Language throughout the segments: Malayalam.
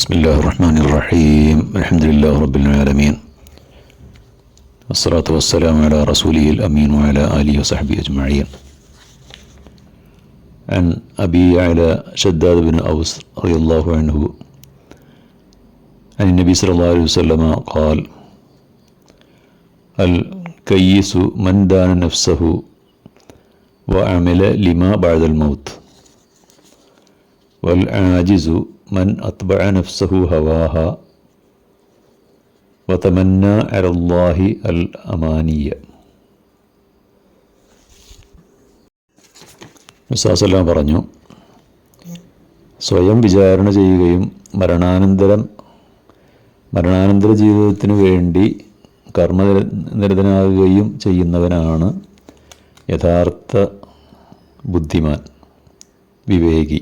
بسم الله الرحمن الرحيم الحمد لله رب العالمين والصلاة والسلام على رسوله الأمين وعلى آله وصحبه أجمعين عن أبي على شداد بن أوس رضي الله عنه عن النبي صلى الله عليه وسلم قال الكيس من دان نفسه وعمل لما بعد الموت والعاجز മൻ അത്ബഅ നഫ്സഹു ഹവാഹ വതമന്ന അലല്ലാഹി അൽ അമാനിയ മുസാസല്ലാം പറഞ്ഞു സ്വയം വിചാരണ ചെയ്യുകയും മരണാനന്തരം മരണാനന്തര ജീവിതത്തിനു വേണ്ടി കർമ്മ നിരതനാകുകയും ചെയ്യുന്നവനാണ് യഥാർത്ഥ ബുദ്ധിമാൻ വിവേകി.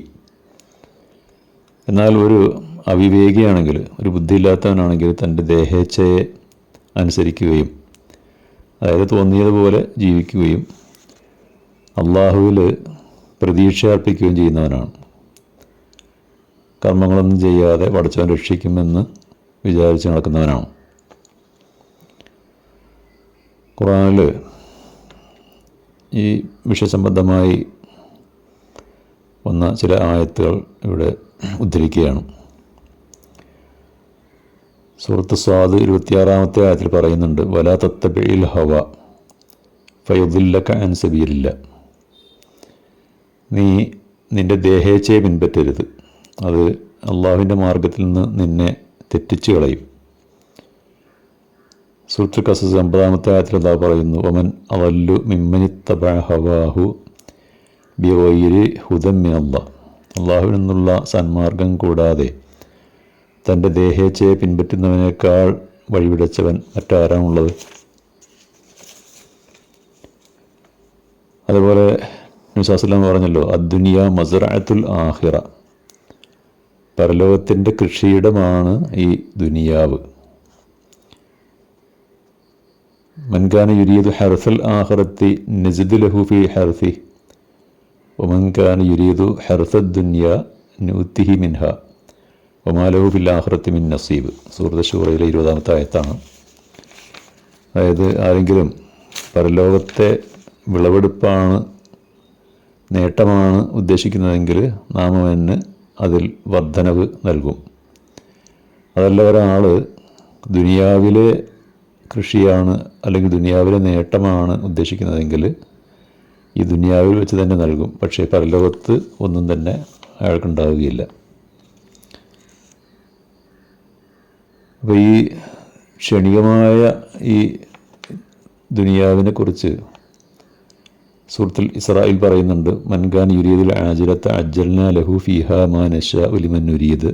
എന്നാൽ ഒരു അവിവേകിയാണെങ്കിൽ ഒരു ബുദ്ധിയില്ലാത്തവനാണെങ്കിൽ തന്റെ ദേഹേച്ഛയെ അനുസരിക്കുകയും അതായത് തോന്നിയതുപോലെ ജീവിക്കുകയും അള്ളാഹുവിൽ പ്രതീക്ഷ അർപ്പിക്കുകയും ചെയ്യുന്നവനാണ്. കർമ്മങ്ങളൊന്നും ചെയ്യാതെ പഠിച്ചവൻ രക്ഷിക്കുമെന്ന് വിചാരിച്ച് നടക്കുന്നവനാണ്. ഖുറാനിൽ ഈ വിഷയസംബന്ധമായി വന്ന ചില ആയത്തുകൾ ഇവിടെ ഉദ്ധരിക്കുകയാണ്. സുഹൃത്ത് സ്വാദ് ഇരുപത്തിയാറാമത്തെ ആയത്തിൽ പറയുന്നുണ്ട് വല പിഴിൽ ഹവ ഫയുദില്ലക്ക അൻസബീലില്ല നീ നിന്റെ ദേഹേച്ഛയെ പിൻപറ്റരുത്. അത് അള്ളാഹുവിന്റെ മാർഗത്തിൽ നിന്ന് നിന്നെ തെറ്റിച്ചു കളയും. സുഹൃത്ത് കസസ് അമ്പതാമത്തെ ആയത്തിൽ എന്താ പറയുന്നു ഒമൻ അവല്ലു മിമ്മനിത്തബ ഹവാഹു ബിയോയിരി ഹുദമ്മിനല്ല അള്ളാഹുവിൽ നിന്നുള്ള സന്മാർഗം കൂടാതെ തന്റെ ദേഹേച്ഛയെ പിൻപറ്റുന്നവനേക്കാൾ വഴിവിടച്ചവൻ മറ്റാരാണുള്ളത്? അതുപോലെ നിസാസ്ലാം പറഞ്ഞല്ലോ അദ്ദുനിയ മസറാത്തുൽ ആഹിറ പരലോകത്തിന്റെ കൃഷിയിടമാണ് ഈ ദുനിയാവ്. മൻകാന യുരീദ് ഹർഫൽ ആഹറത്തി നജിദ് ലഹുഫി ഹർഫി ഒമൻകാന യുരീദു ഹർഫദ്ദുന്യ നൂത്തിഹി മിൻഹ ഒമാലഹു ഫിൽ ആഹ്റത്തി മിൻ നസീബ് സൂറത്ത് ഷൂറയിലെ ഇരുപതാമത്തെ ആയത്താണ്. അതായത് ആരെങ്കിലും പരലോകത്തെ വിളവെടുപ്പാണ് നേട്ടമാണ് ഉദ്ദേശിക്കുന്നതെങ്കിൽ നാം അവന് അതിൽ വർധനവ് നൽകും. അതല്ല ഒരാൾ ദുനിയാവിലെ കൃഷിയാണ് അല്ലെങ്കിൽ ദുനിയാവിലെ നേട്ടമാണ് ഉദ്ദേശിക്കുന്നതെങ്കിൽ ഈ ദുനിയാവിൽ വെച്ച് തന്നെ നൽകും. പക്ഷേ പരലോകത്ത് ഒന്നും തന്നെ അയാൾക്കുണ്ടാവുകയില്ല. അപ്പോൾ ഈ ക്ഷണികമായ ഈ ദുനിയാവിനെക്കുറിച്ച് സുഹൃത്തിൽ ഇസ്രായേൽ പറയുന്നുണ്ട് മൻഖാൻ യുരീദുൽ ആജിലത്ത അജ്ജൽന ലഹു ഫിഹ മാ ഉലിമൻ ഉരീദ്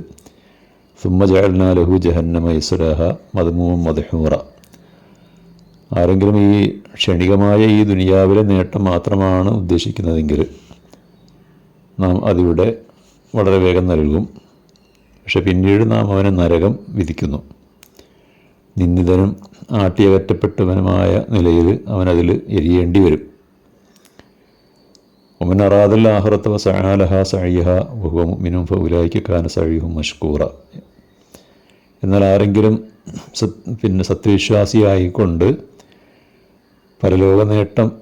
സുമ്മ ലഹു ജഹന്നമ ഇസ്രാഹ മദ്മൂം മദ്ഹൂറ. ആരെങ്കിലും ഈ ക്ഷണികമായ ഈ ദുനിയാവിലെ നേട്ടം മാത്രമാണ് ഉദ്ദേശിക്കുന്നതെങ്കിൽ നാം അതിവിടെ വളരെ വേഗം നൽകും. പക്ഷെ പിന്നീട് നാം അവനെ നരകം വിധിക്കുന്നു. നിന്ദിതനും ആട്ടിയകറ്റപ്പെട്ടവനുമായ നിലയിൽ അവനതിൽ എരിയേണ്ടി വരും. ഒമൻ അറാദൽ ആഹ്റത്തവ സഹാലഹ സഴിയഹ ബഹുമിനും ഫൗലായിക്ക് കാന സഴിയും മഷ്കൂറ. എന്നാൽ ആരെങ്കിലും പിന്നെ സത്യവിശ്വാസിയായിക്കൊണ്ട് പരലോക നേട്ടം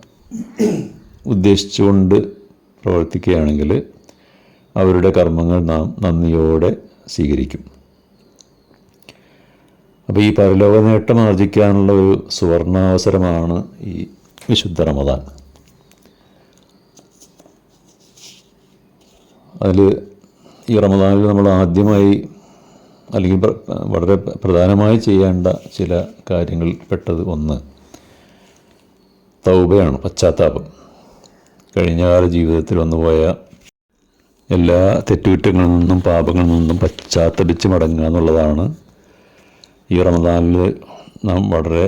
ഉദ്ദേശിച്ചുകൊണ്ട് പ്രവർത്തിക്കുകയാണെങ്കിൽ അവരുടെ കർമ്മങ്ങൾ നാം നന്ദിയോടെ സ്വീകരിക്കും. അപ്പോൾ ഈ പരലോക നേട്ടം ആർജിക്കാനുള്ള ഒരു സുവർണാവസരമാണ് ഈ വിശുദ്ധ റമദാൻ. അതിൽ ഈ റമദാനിൽ നമ്മൾ ആദ്യമായി അല്ലെങ്കിൽ വളരെ പ്രധാനമായി ചെയ്യേണ്ട ചില കാര്യങ്ങൾ പെട്ടത് ഒന്ന് തൗബയാണ് പശ്ചാത്താപം. കഴിഞ്ഞകാല ജീവിതത്തിൽ വന്നുപോയ എല്ലാ തെറ്റുകുറ്റങ്ങളിൽ നിന്നും പാപങ്ങളിൽ നിന്നും പശ്ചാത്തപിച്ച് മടങ്ങുക എന്നുള്ളതാണ് ഈ റമദാനിൽ നാം വളരെ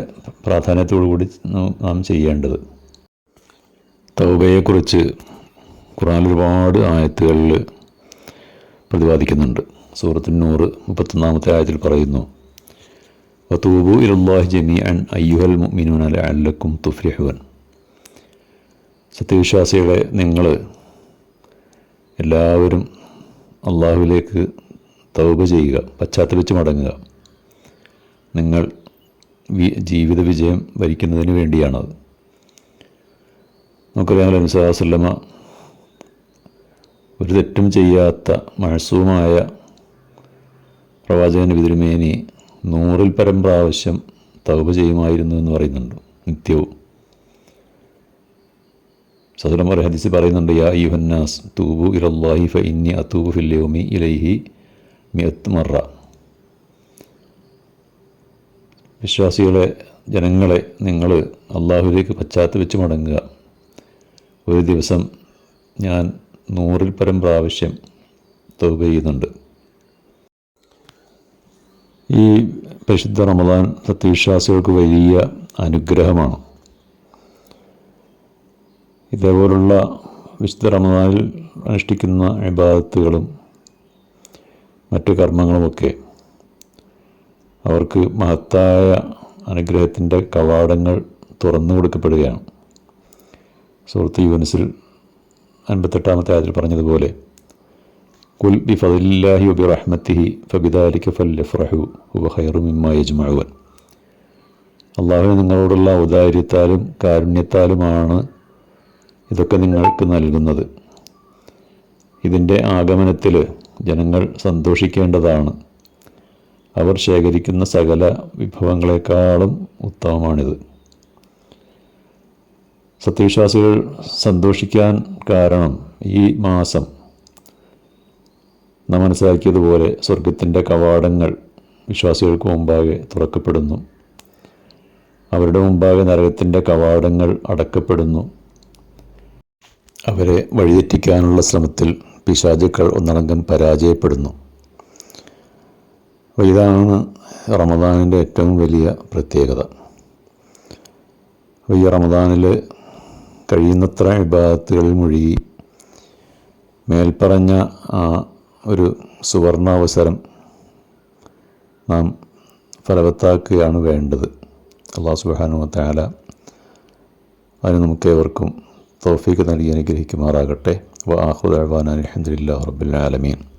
പ്രാധാന്യത്തോടു കൂടി നാം ചെയ്യേണ്ടത്. തൗബയെക്കുറിച്ച് ഖുറാൻ ഒരുപാട് ആയത്തുകളിൽ പ്രതിപാദിക്കുന്നുണ്ട്. സൂറത്തിന് നൂറ് മുപ്പത്തൊന്നാമത്തെ ആയത്തിൽ പറയുന്നു വത്തൂബു ഇലുല്ലാഹി ജമീ അൻ അയ്യുഹൽ മിനുൻ അല അല്ലക്കും തുഫ്രിഹുവൻ സത്യവിശ്വാസികളെ നിങ്ങൾ എല്ലാവരും അള്ളാഹുവിലേക്ക് തൗബ ചെയ്യുക പശ്ചാത്തലിച്ച് മടങ്ങുക. നിങ്ങൾ ജീവിത വിജയം വരിക്കുന്നതിന് വേണ്ടിയാണത് നമുക്കറിയാമല്ലോ അനുസാസല്ലമ്മ ഒരു തെറ്റും ചെയ്യാത്ത മഴസൂമായ പ്രവാചകൻ വിതിരുമേനി നൂറിൽ പരം പ്രാവശ്യം തൗബ ചെയ്യുമായിരുന്നു എന്ന് പറയുന്നുണ്ട് നിത്യവും. സദുലമർ ഹദീസ് പറയുന്നുണ്ട് യാ ഈ യുഹന്നാസ് തൂബു ഇറല്ലാഹി ഫ ഇന്നി അത്തൂബു ഫില്യോമി ഇലൈഹി മിയത്ത് മറ. വിശ്വാസികളെ ജനങ്ങളെ നിങ്ങൾ അള്ളാഹുലേക്ക് പശ്ചാത്തപിച്ച് മടങ്ങുക. ഒരു ദിവസം ഞാൻ നൂറിൽ പരം പ്രാവശ്യം തൗബ ചെയ്യുന്നുണ്ട്. ഈ പരിശുദ്ധ റമദാൻ സത്യവിശ്വാസികൾക്ക് വലിയ അനുഗ്രഹമാണ്. ഇതേപോലുള്ള വിശുദ്ധ റമദാനിൽ അനുഷ്ഠിക്കുന്ന വിഭാഗത്തുകളും മറ്റു കർമ്മങ്ങളുമൊക്കെ അവർക്ക് മഹത്തായ അനുഗ്രഹത്തിന്റെ കവാടങ്ങൾ തുറന്നു കൊടുക്കപ്പെടുകയാണ്. സുഹൃത്ത് യൂനിസിൽ അൻപത്തെട്ടാമത്തെ ആദ്യം പറഞ്ഞതുപോലെ കുൽ ബി ഫദില്ലാഹി ബി റഹ്മത്തിഹി ഫബിദാലിക്ക് ഉബ ഖൈറു മിമ്മ യജ്മഅവൻ അള്ളാഹു നിങ്ങളോടുള്ള ഔദാര്യത്താലും കാരുണ്യത്താലുമാണ് ഇതൊക്കെ നിങ്ങൾക്ക് നൽകുന്നത്. ഇതിന്റെ ആഗമനത്തിൽ ജനങ്ങൾ സന്തോഷിക്കേണ്ടതാണ്. അവർ ശേഖരിക്കുന്ന സകല വിഭവങ്ങളെക്കാളും ഉത്തമമാണിത്. സത്യവിശ്വാസികൾ സന്തോഷിക്കാൻ കാരണം ഈ മാസം നാം മനസ്സിലാക്കിയതുപോലെ സ്വർഗത്തിന്റെ കവാടങ്ങൾ വിശ്വാസികൾക്ക് മുമ്പാകെ തുറക്കപ്പെടുന്നു. അവരുടെ മുമ്പാകെ നരകത്തിന്റെ കവാടങ്ങൾ അടക്കപ്പെടുന്നു. അവരെ വഴിതെറ്റിക്കാനുള്ള ശ്രമത്തിൽ പിശാചുക്കൾ ഒന്നടങ്കം പരാജയപ്പെടുന്നു. ഇതാണ് റമദാനിന്റെ ഏറ്റവും വലിയ പ്രത്യേകത. ഈ റമദാനിൽ കഴിയുന്നത്ര വിഭാഗത്തുകളിൽ മുഴുകി മേൽപ്പറഞ്ഞ ആ ഒരു സുവർണാവസരം നാം ഫലവത്താക്കുകയാണ് വേണ്ടത്. അള്ളാഹു സുബാനുമത്താല അതിന് നമുക്കേവർക്കും തോഫീക്ക് നൽകി അനുഗ്രഹിക്കുമാറാകട്ടെ. വ ആഹുദ് അഹ്വാൻ അലഹദില്ലാ റബ്ബുൽ ആലമീൻ.